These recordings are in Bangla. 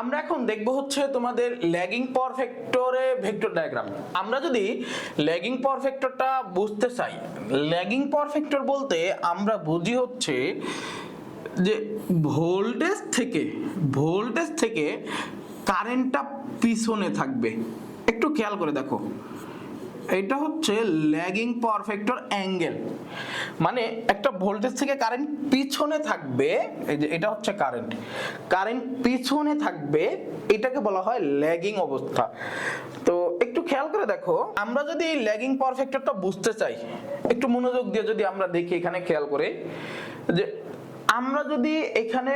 আমরা এখন দেখব হচ্ছে তোমাদের ল্যাগিং পাওয়ার ভেক্টর ডায়াগ্রাম। আমরা যদি ল্যাগিং পাওয়ার বুঝতে চাই ল্যাগিং পাওয়ার বলতে আমরা বুঝি হচ্ছে যে ভোল্টেজ থেকে ভোল্টেজ থেকে কারেন্টটা পিছনে থাকবে। একটু খেয়াল করে দেখো। এটা হচ্ছে ল্যাগিং পাওয়ার ফ্যাক্টর অ্যাঙ্গেল মানে একটা ভোল্টেজ থেকে কারেন্ট পিছনে থাকবে, এই যে এটা হচ্ছে কারেন্ট কারেন্ট পিছনে থাকবে, এটাকে বলা হয় ল্যাগিং অবস্থা। তো একটু খেয়াল করে দেখো, আমরা যদি এই ল্যাগিং পাওয়ার ফ্যাক্টরটা বুঝতে চাই, একটু মনোযোগ দিয়ে যদি আমরা দেখি এখানে খেয়াল করে, যে আমরা যদি এখানে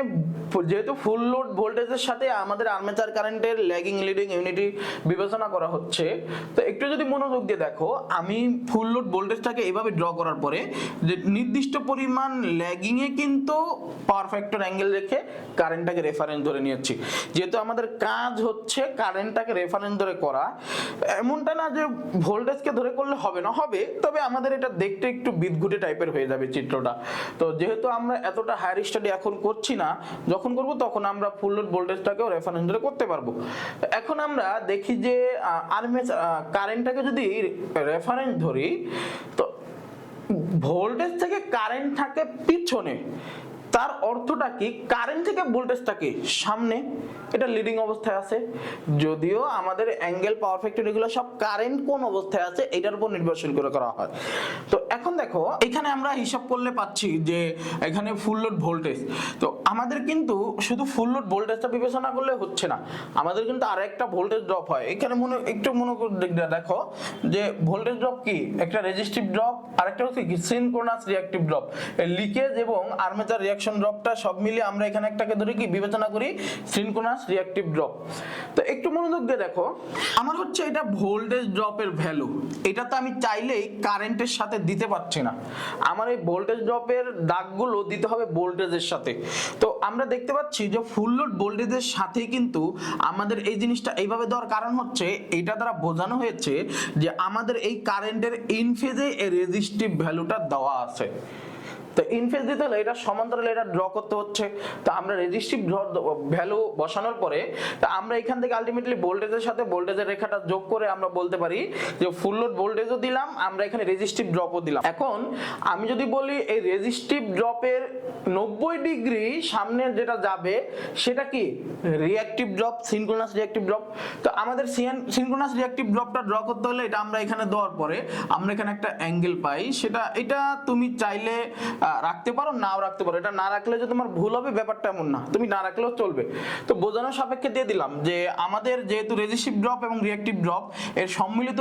যেহেতু ফুল লোড ভোল্টেজের সাথে আমাদের আর্মেচার কারেন্টের ল্যাগিং লিডিং ইউনিটি বিবেচনা করা হচ্ছে, তো একটু যদি মনোযোগ দিয়ে দেখো, আমি ফুল লোড ভোল্টেজটাকে এভাবে ড্র করার পরে, যে নির্দিষ্ট পরিমাণ ল্যাগিং এ কিন্তু পাওয়ার ফ্যাক্টর অ্যাঙ্গেল রেখে কারেন্টটাকে রেফারেন্স ধরে নিয়েছি। যেহেতু আমাদের কাজ হচ্ছে কারেন্টটাকে রেফারেন্স ধরে করা, এমনটা না যে ভোল্টেজকে ধরে করলে হবে না, হবে, তবে আমাদের এটা দেখতে একটু বিদঘুটে টাইপের হয়ে যাবে চিত্রটা। তো যেহেতু আমরা এতটা হায়ার স্টাডি এখন করছি না যখন করব, তখন আমরা ফুল লোড ভোল্টেজটাকেও রেফারেন্স ধরে করতে পারব। এখন আমরা দেখি যে আর্মেজ কারেন্টটাকে যদি রেফারেন্স ধরি, তো ভোল্টেজ থেকে কারেন্ট থাকে পিছনে। তার অর্থটা কি? কারেন্ট থেকে ভোল্টেজটা কি সামনে। এটা লিডিং অবস্থায় আছে। যদিও আমাদের অ্যাঙ্গেল পাওয়ার ফ্যাক্টর এগুলো সব কারেন্ট কোন অবস্থায় আছে, এটার উপর নির্ভরশীল করে করা হয়। তো এখন দেখো, এখানে আমরা হিসাব করলে পাচ্ছি যে এখানে ফুল লোড ভোল্টেজ তো আমাদের কিন্তু শুধু ফুল লোড ভোল্টেজটা বিবেচনা করলে হচ্ছে না। আমাদের কিন্তু আর একটা ভোল্টেজ ড্রপ হয়। এখানে মনে, একটু মনে দেখো যে ভোল্টেজ ড্রপ কি? একটা রেজিস্টিভ ড্রপ আর একটা হচ্ছে কি? সিনক্রোনাস রিঅ্যাক্টিভ ড্রপ লিকেজ এবং আর্মেচার রিঅ্যাকশন ড্রপটা সব মিলিয়ে আমরা এখানে একটাকে ধরে কি? বিবেচনা করি সিনক্রোনাস রিঅ্যাক্টিভ ড্রপ তো একটু মনোযোগ দিয়ে দেখো, আমার হচ্ছে এটা ভোল্টেজ ড্রপের ভ্যালু এটা তো আমি চাইলেই কারেন্টের সাথে দিতে পারছি না। আমার এই ভোল্টেজ ড্রপের দাগগুলো দিতে হবে ভোল্টেজের সাথে। তো আমরা দেখতে পাচ্ছি যে ফুল লোড ভোল্টেজের সাথে কিন্তু আমাদের এই জিনিসটা এইভাবে দেওয়ার কারণ হচ্ছে, এটা দ্বারা বোঝানো হয়েছে যে আমাদের এই কারেন্টের ইনফেজে রেজিস্টিভ ভ্যালুটা দেওয়া আছে। তো ইনফেস দিতে হলে এটা সমান্তরালে এটা ড্র করতে হচ্ছে। তো আমরা রেজিস্টিভ ভ্যালু বসানোর পরে, তা আমরা এখান থেকে আলটিমেটলি ভোল্টেজের সাথে ভোল্টেজের রেখাটা যোগ করে আমরা বলতে পারি যে ফুল লোড ভোল্টেজও দিলাম, আমরা এখানে রেজিস্টিভ ড্রপও দিলাম। এখন আমি যদি বলি এই রেজিস্টিভ ড্রপের নব্বই ডিগ্রি সামনে যেটা যাবে, সেটা কি? Reactive drop synchronous reactive drop তো আমাদের সিনক্রোনাস রিঅ্যাক্টিভ ড্রপটা ড্র করতে হলে এটা আমরা এখানে দেওয়ার পরে আমরা এখানে একটা অ্যাঙ্গেল পাই। সেটা, এটা তুমি চাইলে রাখতে পারো, নাও রাখতে পারো। এটা না রাখলে যে তোমার ভুল হবে, ব্যাপারটা এমন না। তুমি না রাখলেও চলবে। তো বোঝানোর সাপেক্ষে দিয়ে দিলাম যে আমাদের যেহেতু রেজিস্টিভ ড্রপ এবং রিঅ্যাক্টিভ ড্রপ এর সম্মিলিত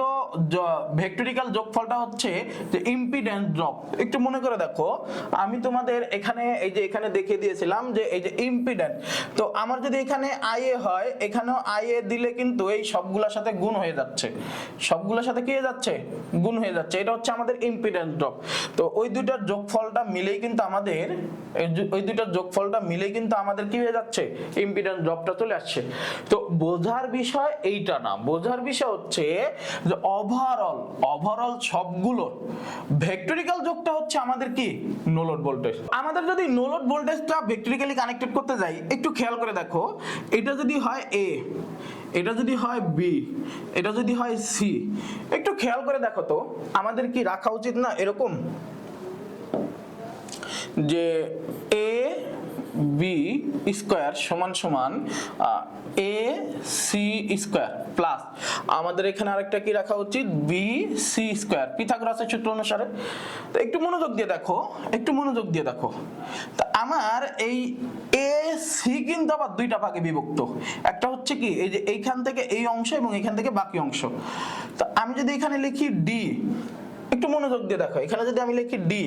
ভেক্টরিক্যাল যোগফলটা হচ্ছে যে ইম্পিডেন্স ড্রপ একটু মনে করে দেখো, আমি তোমাদের এখানে, এই যে এখানে দেখিয়ে দিয়েছিলাম যে এই যে ইম্পিডেন্স তো আমার যদি এখানে আইএ হয়, এখানেও আইএ দিলে কিন্তু এই সবগুলোর সাথে গুণ হয়ে যাচ্ছে। সবগুলোর সাথে কি হয়ে যাচ্ছে? গুণ হয়ে যাচ্ছে। এটা হচ্ছে আমাদের ইম্পিডেন্স ড্রপ তো ওই দুইটার যোগফলটা মিলেই কিন্তু আমাদের ওই দুইটার যোগফলটা মিলেই কিন্তু আমাদের কি হয়ে যাচ্ছে? ইম্পিডেন্স ড্রপটা চলে আসছে। তো বোঝার বিষয় এইটা না। বোঝার বিষয় হচ্ছে যে ওভারঅল ওভারঅল সবগুলোর ভেক্টরিক্যাল যোগটা হচ্ছে আমাদের কি? নোলোড ভোল্টেজ আমাদের যদি নোলোড ভোল্টেজটা ভেক্টরিক্যালি কানেক্টেড করতে যাই, একটু খেয়াল করে দেখো। এটা যদি হয় এ এটা যদি হয় বি এটা যদি হয় সি একটু খেয়াল করে দেখো তো। আমাদের কি রাখা উচিত না এরকম? যে এ বি স্কোয়ার সমান সমান এ সি স্কোয়ার প্লাস আমাদের এখানে আরেকটা কি রাখা উচিত? B C square. পিথাগোরাসের সূত্র অনুসারে। তো একটু মনোযোগ দিয়ে দেখো, একটু মনোযোগ দিয়ে দেখো। তা আমার এই এ সি কিন্তু আবার দুইটা ভাগে বিভক্ত। একটা হচ্ছে কি, এই যে এইখান থেকে এই অংশ এবং এখান থেকে বাকি অংশ। তো আমি যদি এখানে লিখি ডি একটু মনোযোগ দিয়ে দেখো, এখানে যদি আমি লিখি ডি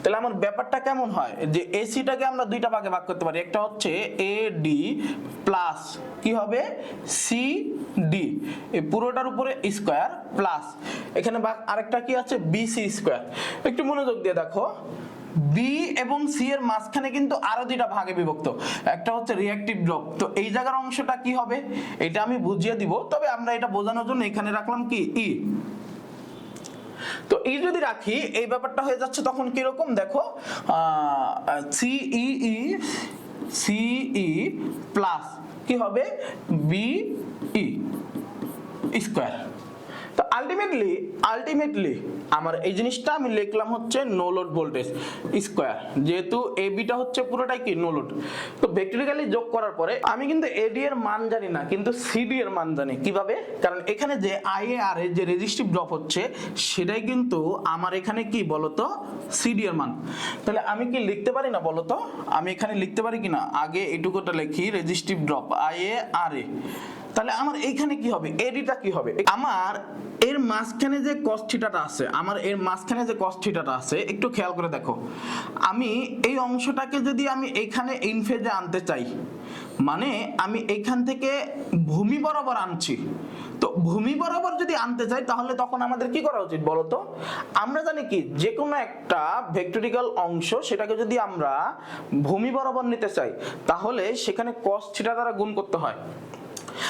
তাহলে আমার ব্যাপারটা কেমন হয়? যে এসিটাকে আমরা দুইটা ভাগে ভাগ করতে পারি, একটা হচ্ছে এ ডি প্লাস কি হবে? সি ডি এই পুরোটার উপরে স্কোয়ার প্লাস এখানে আরেকটা কি আছে? বিসি স্কোয়ার একটু মনোযোগ দিয়ে দেখো বি এবং সি এর মাঝখানে কিন্তু আরও দুইটা ভাগে বিভক্ত। একটা হচ্ছে রিঅ্যাক্টিভ ড্রপ তো এই জায়গার অংশটা কি হবে? এটা আমি বুঝিয়ে দিব, তবে আমরা এটা বোঝানোর জন্য এখানে রাখলাম কি? ই তো এই যদি রাখি, এই ব্যাপারটা হয়ে যাচ্ছে তখন কীরকম দেখো সিই সিই প্লাস কি হবে? BE square. তো আলটিমেটলি আলটিমেটলি আমার এই জিনিসটা আমি লিখলাম হচ্ছে নো লোড ভোল্টেজ স্কোয়ার যেহেতু এ বিটা হচ্ছে পুরোটাই কি নো লোড তো ভেক্টরিক্যালি যোগ করার পরে আমি কিন্তু এডি এর মান জানি না, কিন্তু সিডি এর মান জানি। কীভাবে? কারণ এখানে যে আই আর এর যে রেজিস্টিভ ড্রপ হচ্ছে, সেটাই কিন্তু আমার এখানে কি বলতো? সিডি এর মান। তাহলে আমি কি লিখতে পারি না বলতো? আমি এখানে লিখতে পারি কি না আগে এটুকুটা লিখি resistive drop I A R A তাহলে আমার এইখানে কি হবে? এডিটা কি হবে? আমার এর মাঝখানে যে কস্থিটাটা আছে, আমার এর মাঝখানে যে কস্থিটাটা আছে, একটু খেয়াল করে দেখো। আমি এই অংশটাকে যদি আমি এইখানে ইনফেজে আনতে চাই মানে আমি এইখান থেকে ভূমি বরাবর আনছি, তো ভূমি বরাবর যদি আনতে চাই, তাহলে তখন আমাদের কি করা উচিত বলতো আমরা জানি কি যে কোনো একটা ভেক্টরিক্যাল অংশ সেটাকে যদি আমরা ভূমি বরাবর নিতে চাই, তাহলে সেখানে কস থিটা দ্বারা গুণ করতে হয়।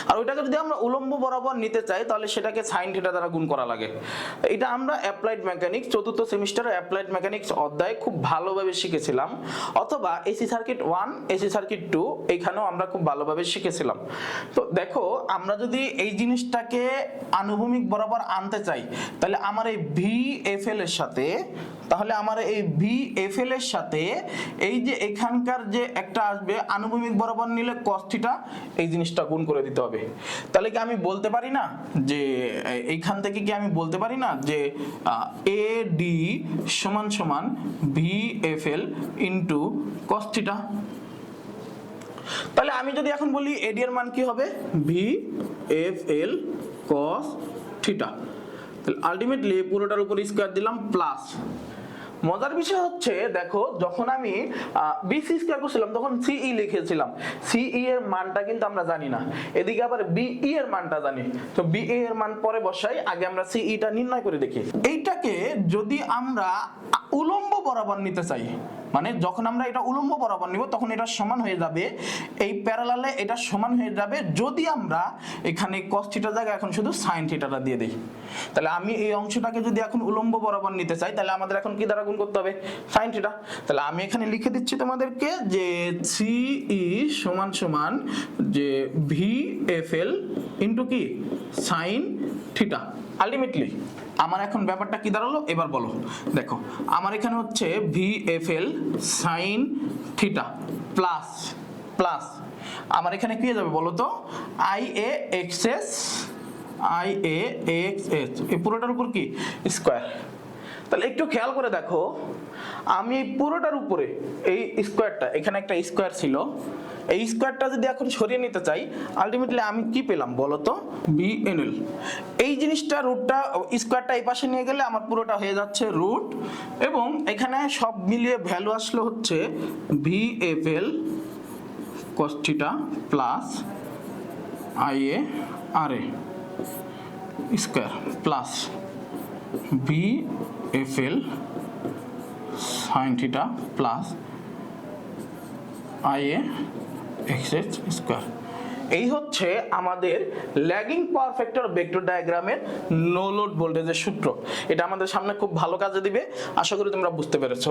আর ওইটাকে যদি আমরা উলম্ব বরাবর নিতে চাই, তাহলে সেটাকে সাইন থিটা দ্বারা গুণ করা লাগে। এটা আমরা অ্যাপ্লাইড মেকানিক্স, চতুর্থ সেমিস্টারে অ্যাপ্লাইড মেকানিক্স অধ্যায়ে খুব ভালোভাবে শিখেছিলাম। অথবা AC circuit one AC circuit two এইখানেও আমরা খুব ভালোভাবে শিখেছিলাম। তো দেখো, আমরা যদি এই জিনিসটাকে আনুভূমিক বরাবর আনতে চাই, তাহলে আমার এই ভি এফ এল এর সাথে তাহলে আমার এই ভি এফ এল এর সাথে এই যে এখানকার যে একটা আসবে আনুভূমিক বরাবর নিলে কস্থিটা এই জিনিসটা গুণ করে দিতে হবে। তাহলে কি আমি বলতে পারি না যে, এইখান থেকে কি আমি বলতে পারি না যে এ ডি সমান সমান ভি এফ এল ইন্টু কস্থিটা তাহলে আমি যদি এখন বলি এডি এর মান কি হবে? V F L cos theta তাহলে আলটিমেটলি পুরোটার উপর স্কোয়ার দিলাম প্লাস মজার বিষয় হচ্ছে, দেখো, যখন আমি বিসি স্কোয়ার করছিলাম, তখন সিই লিখেছিলাম। সিই এর মানটা কিন্তু আমরা জানি না। এদিকে আবার বিই এর মানটা জানি। তো বিএ এর মান পরে বসাই, আগে আমরা সিইটা নির্ণয় করে দেখি। এইটাকে যদি আমরা উলম্ব বরাবর নিতে চাই মানে যখন আমরা এটা উলম্ব বরাবর নিব, তখন এটা সমান হয়ে যাবে, এই প্যারালালে এটা সমান হয়ে যাবে যদি আমরা এখানে cos থিটা জায়গায় এখন শুধু সাইন থিটাটা দিয়ে দিই তাহলে আমি এই অংশটাকে যদি এখন উলম্ব বরাবর নিতে চাই, তাহলে আমাদের এখন কি দ্বারা গুণ করতে হবে? সাইন থিটা তাহলে আমি এখানে লিখে দিচ্ছি তোমাদেরকে যে সি ই সমান সমান যে ভি এফ এল ইন্টু কি? সাইন থিটা আলটিমেটলি আমার এখন ব্যাপারটা কি দাঁড়াল? এবার বলো। দেখো, আমার এখানে হচ্ছে V F L sine theta plus plus আমার এখানে কি যাবে বলো তো? I A X S I A X S এই পুরোটার উপর কি? স্কোয়ার তাহলে একটু খেয়াল করে দেখো, আমি এই পুরোটার উপরে, এই স্কোয়ারটা এখানে একটা স্কোয়ার ছিল, এই স্কোয়ারটা যদি এখন সরিয়ে নিতে চাই আলটিমেটলি আমি কি পেলাম বলো তো? বি এন এল এই জিনিসটা রুটটা স্কোয়ারটা এই পাশে নিয়ে গেলে আমার পুরোটা হয়ে যাচ্ছে রুট এবং এখানে সব মিলিয়ে ভ্যালু আসলো হচ্ছে V F L cos theta plus I A R A square plus B F L sine theta plus I A X S square এই হচ্ছে আমাদের ল্যাগিং পাওয়ার ফ্যাক্টর ভেক্টর ডায়াগ্রামের নো লোড ভোল্টেজের সূত্র। এটা আমাদের সামনে খুব ভালো কাজে দিবে। আশা করি তোমরা বুঝতে পেরেছ।